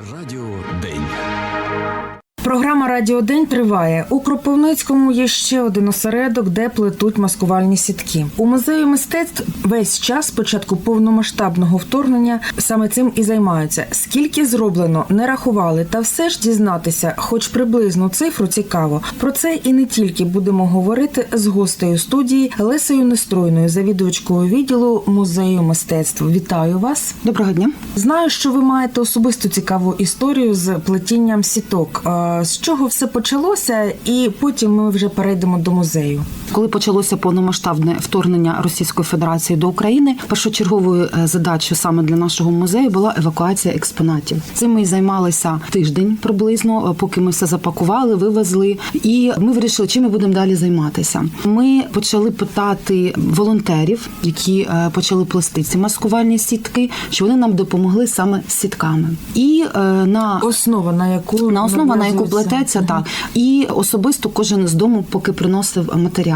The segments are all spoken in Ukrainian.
Радіо День. Програма Радіо День триває. У Кропивницькому є ще один осередок, де плетуть маскувальні сітки. У музеї мистецтв весь час з початку повномасштабного вторгнення саме цим і займаються. Скільки зроблено, не рахували, та все ж дізнатися, хоч приблизну цифру цікаво. Про це і не тільки будемо говорити з гостею студії Лесею Нестройною, завідувачкою відділу музею мистецтв. Вітаю вас. Доброго дня. Знаю, що ви маєте особисту цікаву історію з плетінням сіток. Е, З чого все почалося, і потім ми вже перейдемо до музею. Коли почалося повномасштабне вторгнення Російської Федерації до України, першочерговою е, задачею саме для нашого музею була евакуація експонатів. Цим ми займалися тиждень приблизно, е, поки ми все запакували, вивезли. І ми вирішили, чим ми будемо далі займатися. Ми почали питати волонтерів, які е, почали плести ці маскувальні сітки, що вони нам допомогли саме з сітками. І на Основа на яку на основу, на яку плететься, так і особисто кожен з дому поки приносив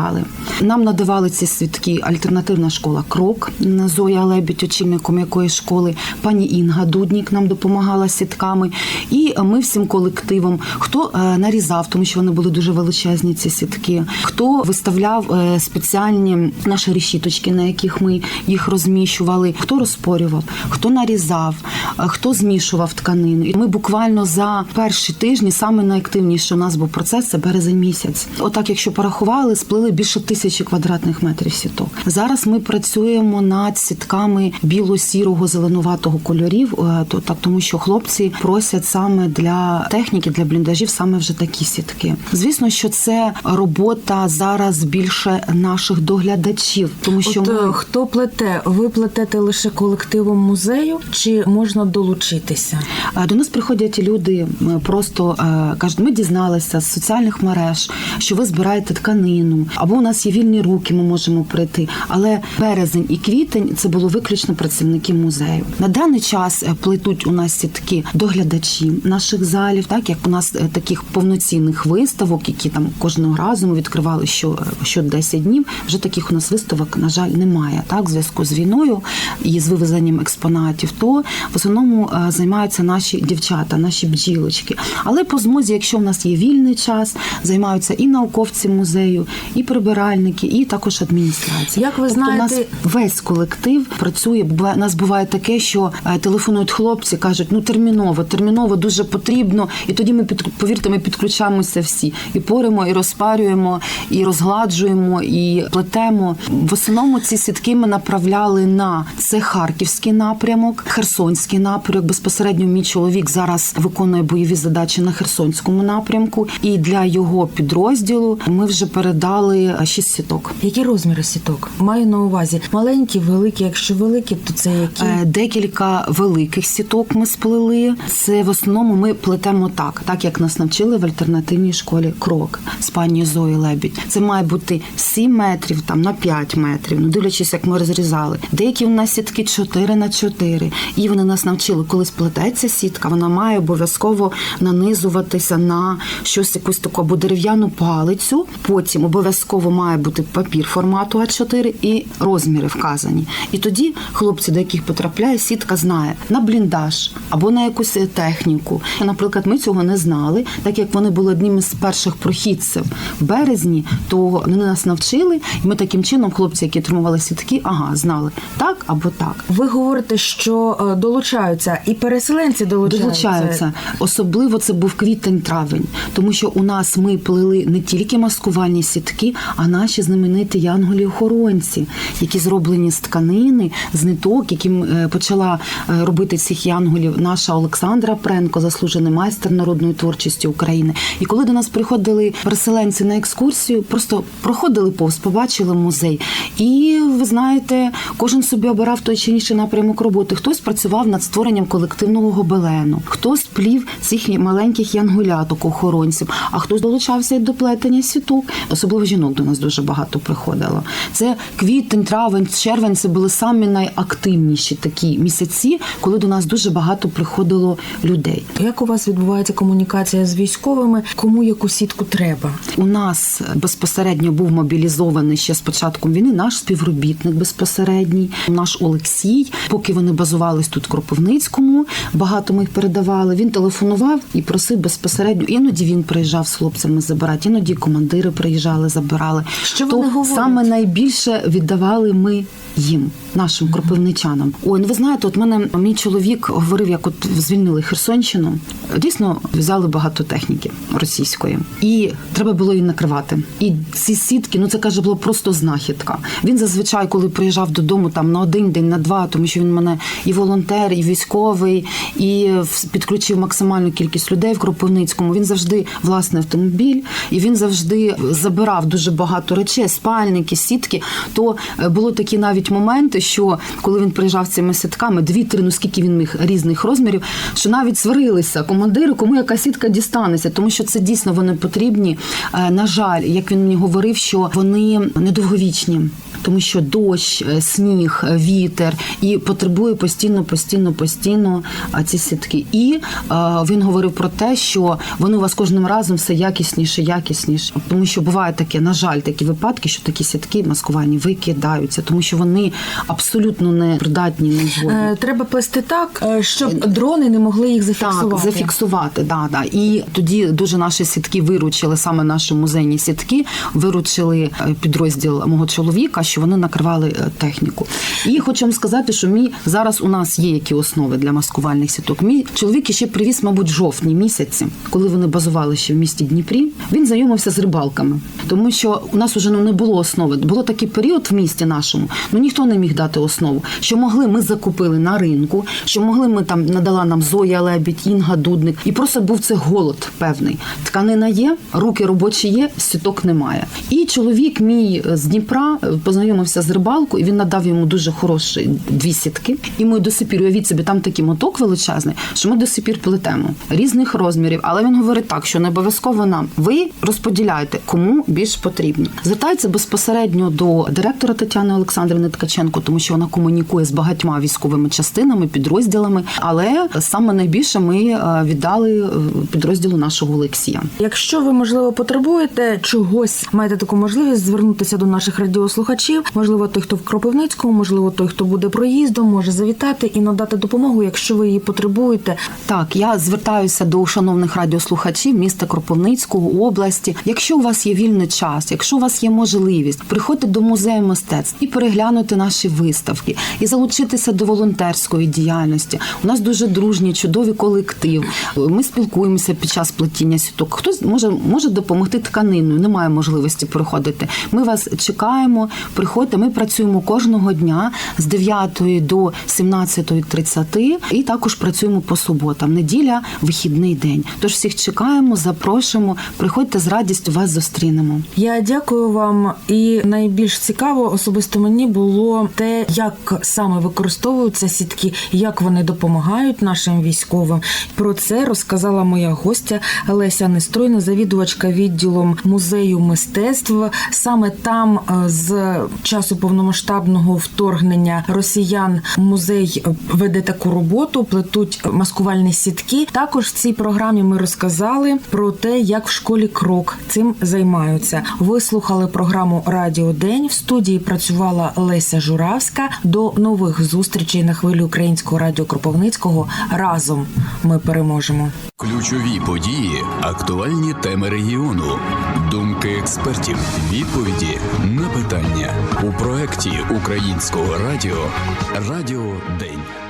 матеріали. Нам надавали ці свідки альтернативна школа Крок Зоя Лебідь, очільником якої школи, пані Інга Дуднік нам допомагала сітками. І ми всім колективом, хто е, нарізав, тому що вони були дуже величезні, ці сітки, хто виставляв е, спеціальні наші решіточки, на яких ми їх розміщували, хто розпорював, хто нарізав, е, хто змішував тканину. І ми буквально за перші тижні саме найактивніший у нас був процес це березень місяць. Отак, якщо порахували, сплили більше тисячі квадратних метрів сіток. Зараз ми працюємо над сітками біло-сірого зеленуватого кольорів, е, то так тому, що хлопці просять саме для техніки, для бліндажів саме вже такі сітки. Звісно, що це робота зараз більше наших доглядачів, тому що От, ми... е, хто плете? Ви плетете лише колективом музею, чи можна долучитися? Е, До нас приходять люди просто кажуть, ми дізналися з соціальних мереж, що ви збираєте тканину, або у нас є вільні руки, ми можемо прийти. Але березень і квітень це було виключно працівники музею. На даний час е, плетуть у нас сітки доглядачі наших залів, так як у нас е, таких повноцінних виставок, які там кожного разу ми відкривали що, що 10 днів. Вже таких у нас виставок, на жаль, немає. Так, в зв'язку з війною і з вивезенням експонатів, то в основному е, займаються наші дівчата, наші бджілочки. Але по змозі, якщо в нас є вільний час, займаються і науковці музею, і прибиральники, і також адміністрація. Як ви Тобто у нас весь колектив працює. Буває- У нас буває таке, що е, телефонують хлопці, кажуть, ну терміново, терміново дуже потрібно. І тоді ми під повірте, ми підключаємося всі і поримо, і розпарюємо, і розгладжуємо, і плетемо. В основному ці сітки ми направляли на це Харківський напрямок, Херсонський напрямок. Безпосередньо мій чоловік зараз виконує бойові задачі на Херсонському напрямку. І для його підрозділу ми вже передали шість сіток. Які розміри сіток? Маю на увазі маленькі, великі. Якщо великі, то це які? Е, Декілька великих сіток ми сплели. Це в основному ми плетемо так, так як нас навчили в альтернативній школі крок з пані Зої Лебідь. Це має бути 7 метрів там на 5 метрів. Ну дивлячись, як ми розрізали. Деякі в нас сітки 4 на 4. І вони нас навчили, коли сплететься сітка, вона має обов'язково нанизуватися на щось якусь таку або дерев'яну палицю. Потім обов'язково має бути папір формату А4 і розміри вказані. І тоді хлопці, до яких потрапляє, сітка знає на бліндаж або на якусь е, техніку. Наприклад, ми цього не знали, так як вони були одним із перших прохідців в березні, то вони нас навчили, і ми таким чином, хлопці, які отримували сітки, ага, знали так або так. Ви говорите, що е, долучаються і переселенці долучаються. Долучаються. Особливо це був квітень-травень, тому що у нас ми плели не тільки маскувальні сітки, а наші знамениті янголі-охоронці, які зроблені з тканини, з ниток, яким е, почала е, робити цих янголів наша Олександра Пренко, заслужений майстер народної творчості України. І коли до нас приходили переселенці на екскурсію, просто проходили повз, побачили музей. І ви знаєте, кожен собі обирав той чи інший напрямок роботи. Хтось працював над створенням колективного гобелену, хтось плів цих маленьких янгуляток, охоронців, а хтось долучався і до плетення сіток. Особливо жінок до нас дуже багато приходило. Це квітень, травень, червень це були самі найактивніші такі місяці, коли до нас дуже багато приходило людей. Як у вас відбувається комунікація з військовими? Кому яку сітку треба? У нас безпосередньо був мобілізований ще з початком війни наш співробітник безпосередній, наш Олексій. Поки вони базувались тут в Кропивницькому, багато ми їх передавали. Він телефонував і просив безпосередньо. Іноді він приїжджав з хлопцями забирати, іноді командири приїжджали, забирали. Що То вони говорять? саме найбільше віддавали ми їм, нашим кропивничанам. Ой, ну ви знаєте, от мене мій чоловік говорив, як от звільнили Херсонщину. Дійсно, взяли багато техніки російської, і треба було її накривати. І ці сітки, ну це каже, було просто знахідка. Він зазвичай, коли приїжджав додому там на один день, на два, тому що він мене і волонтер, і військовий, і підключив максимальну кількість людей в Кропивницькому. Він завжди власний автомобіль, і він завжди забирав дуже багато речей, спальники, сітки. То е, було такі навіть моменти, що коли він приїжджав цими сітками, дві-три, ну скільки він міг різних розмірів, що навіть сварилися командири, кому яка сітка дістанеться, тому що це дійсно вони потрібні. Е, На жаль, як він мені говорив, що вони недовговічні. Тому що дощ, е, сніг, вітер і потребує постійно, постійно, постійно ці сітки. І він говорив про те, що вони у вас кожним разом все якісніше, якісніше. Тому що буває таке, на жаль, такі випадки, що такі сітки маскувальні викидаються, тому що вони абсолютно не придатні на згоду. Е, треба плести так, е, щоб дрони не могли їх зафіксувати. Так, зафіксувати, да, да. І тоді дуже наші сітки виручили, саме наші музейні сітки, виручили е, підрозділ мого чоловіка, що вони накривали е, техніку. І хочу вам сказати, що мій зараз у нас є які основи для маскувальних сіток. Мій чоловік ще привіз, мабуть, жовтні місяці, коли вони базували ще в місті Дніпрі. Він знайомився з рибалками, тому що у нас вже ну, не було основи. Було такий період в місті нашому, ну ніхто не міг дати основу. Що могли, ми закупили на ринку, що могли ми там надала нам Зоя Лебідь, Інга Дудник, і просто був це голод певний. Тканина є, руки робочі є, сіток немає. І чоловік мій з Дніпра е, познайомився з рибалкою, і він надав йому дуже хороші дві сітки. І ми до сих пір, уявіть собі, там такий моток величезний, що ми до сих пір плетемо різних розмірів. Але він говорить так, що не обов'язково нам. Ви розподіляєте, кому більш потрібні. Звертається безпосередньо до директора Тетяни Олександрівни Ткаченко, тому що вона комунікує з багатьма військовими частинами, підрозділами. Але саме найбільше ми е, віддали е, підрозділу нашого Олексія. Якщо ви можливо потребуєте чогось, маєте таку можливість звернутися до наших радіослухачів. Можливо, той, хто в Кропивницькому, можливо, той, хто буде проїздом, може завітати і надати допомогу, якщо ви її потребуєте. Так, я звертаюся до шановних радіослухачів міста Кропивницького області. Якщо у вас є вільний час, якщо у вас є можливість, приходьте до музею мистецтв і переглянути наші виставки, і залучитися до волонтерської діяльності. У нас дуже дружній, чудовий колектив. Ми спілкуємося під час плетіння сіток. Хтось може може допомогти тканиною, немає можливості приходити. Ми вас чекаємо. Приходьте. Ми працюємо кожного дня з 9 до 17.30 і також працюємо по суботам. Неділя, вихідний день. Тож всіх чекаємо, запрошуємо. Приходьте з радістю вас зустрінемо. Я дякую вам. І найбільш цікаво особисто мені було те, як саме використовуються сітки, як вони допомагають нашим військовим. Про це розказала моя гостя Леся Нестройна, завідувачка відділом музею мистецтв. Саме там е, з часу повномасштабного вторгнення росіян музей веде таку роботу, плетуть маскувальні сітки. Також в цій програмі ми розказали про те, як в школі крок цим займаються. Ви слухали програму Радіо День. В студії працювала Леся Журавська. До нових зустрічей на хвилі українського радіо Кропивницького. Разом ми переможемо. Ключові події, актуальні теми регіону, думки експертів, відповіді на питання у проєкті українського радіо Радіо День.